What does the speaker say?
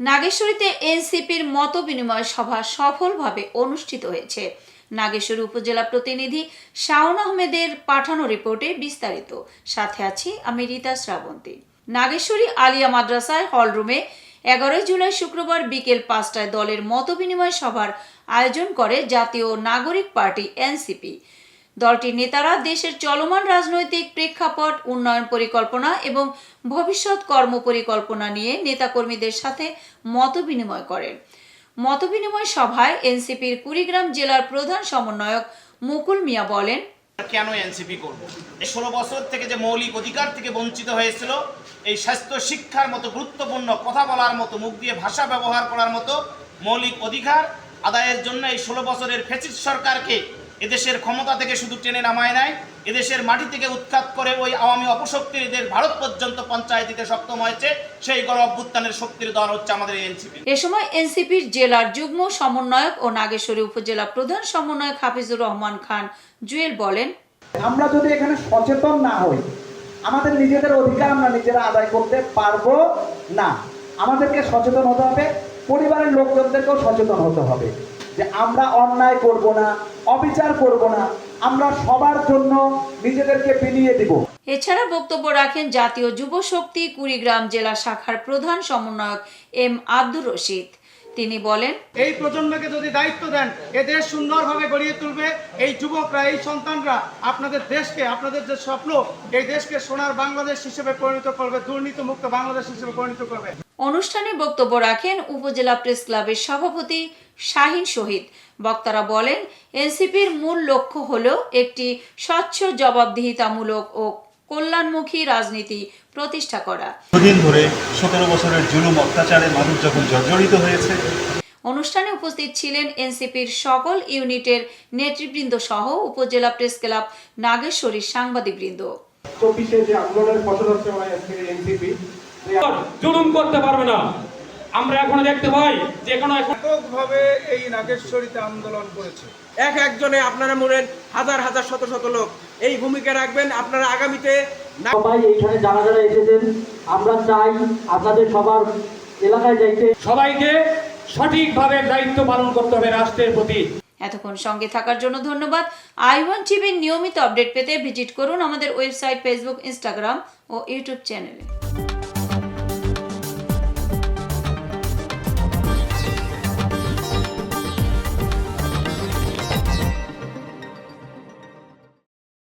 নাগেশ্বরীতে এনসিপির মত বিনিময় সভা সফলভাবে অনুষ্ঠিত হয়েছে। নাগেশ্বরী উপজেলা প্রতিনিধি শাওন আহমেদের পাঠানো রিপোর্টে বিস্তারিত। সাথে আছি আমি রীতা শ্রাবন্তী। নাগেশ্বরী আলিয়া মাদ্রাসায় হলরুমে এগারোই জুলাই শুক্রবার বিকেল পাঁচটায় দলের মত বিনিময় সভার আয়োজন করে জাতীয় নাগরিক পার্টি এনসিপি। দলটির নেতারা দেশের চলমান রাজনৈতিক প্রেক্ষাপট, উন্নয়ন পরিকল্পনা এবং ভবিষ্যৎ কর্মপরিকল্পনা নিয়ে নেতাকর্মীদের সাথে মতবিনিময় করেন। মতবিনিময় সভায় এনসিপির কুড়িগ্রাম জেলার প্রধান সমন্বয়ক মুকুল মিয়া বলেন, কেন এনসিপি করব? ষোলো বছর থেকে যে মৌলিক অধিকার থেকে বঞ্চিত হয়েছিল, এই স্বাস্থ্য শিক্ষার মতো গুরুত্বপূর্ণ কথা বলার মতো, মুখ দিয়ে ভাষা ব্যবহার করার মতো মৌলিক অধিকার আদায়ের জন্য এই ষোলো বছরের ফেসিস সরকারকে এদেশের ক্ষমতা থেকে শুধু টেনে নামায় নাই এদেশের মাটি থেকে উৎখাত করে ওই আওয়ামী অপশক্তির এদের ভারত পর্যন্ত পঞ্চায়েত দিতে সক্ষম হয়েছে সেই গণ অভ্যুত্থানের শক্তির দল হচ্ছে আমাদের এনসিপি। এ সময় এনসিপির জেলার যুগ্ম সমন্বয়ক ও নাগেশ্বরী উপজেলা প্রধান সমন্বয়ক হাফিজুর রহমান খান জুয়েল বলেন আমরা যদি এখানে সচেতন না হই আমাদের নিজেদের অধিকার আমরা নিজেরা আদায় করতে পারব না। আমাদেরকে সচেতন হতে হবে পরিবারের লোকজনদেরকেও সচেতন হতে হবে। যে আমরা অন্যায় করব না অবিচার করব না আমরা সবার জন্য নিজেদেরকে বিলিয়ে দিব। এছাড়া বক্তব্য রাখেন জাতীয় যুব শক্তি কুড়িগ্রাম জেলা শাখার প্রধান সমন্বয়ক এম আব্দুর রশিদ। তিনি বলেন এই প্রজন্মকে যদি দায়িত্ব দেন এ দেশ সুন্দরভাবে গড়িয়ে তুলবে। এই যুবকরা এই সন্তানরা আপনাদের দেশকে আপনাদের যে স্বপ্ন এই দেশকে সোনার বাংলাদেশ হিসেবে পরিণত করবে দুর্নীতি মুক্ত বাংলাদেশ হিসেবে পরিণত করবে। অনুষ্ঠানে বক্তব্য রাখেন উপজেলা প্রেস ক্লাবের সভাপতি শাহিন শহীদ। বক্তারা বলেন এনসিপির মূল লক্ষ্য হল একটি স্বচ্ছ জবাবদিহিতামূলক ও কল্যাণমুখী রাজনীতি প্রতিষ্ঠা করা। ধরে সতেরো বছরের জুলুম অত্যাচারে মানুষ যখন জর্জরিত হয়েছে। অনুষ্ঠানে উপস্থিত ছিলেন এনসিপির সকল ইউনিটের নেতৃবৃন্দ সহ উপজেলা প্রেস ক্লাব নাগেশ্বরীর সাংবাদিকবৃন্দ। চব্বিশে যে আন্দোলনের ফসল হচ্ছে এনসিপি জুলুম করতে পারবে না। আমরা এখনও দেখতে পাই যে কোনো ব্যাপকভাবে এই নাগেশ্বরীতে আন্দোলন করেছে। এক একজনে আপনারা মনে হাজার হাজার শত শত লোক। এই ভূমিকা রাখবেন আপনারা আগামীতে সবাই এইখানে যারা যারা এসেছেন আমরা চাই আপনাদের সবার এলাকায় যাইতে। সবাইকে সঠিকভাবে দায়িত্ব পালন করতে হবে রাষ্ট্রের প্রতি। এতক্ষণ সঙ্গে থাকার জন্য ধন্যবাদ। আই ওয়ান টিভির নিয়মিত আপডেট পেতে ভিজিট করুন আমাদের ওয়েবসাইট ফেসবুক ইনস্টাগ্রাম ও ইউটিউব চ্যানেলে।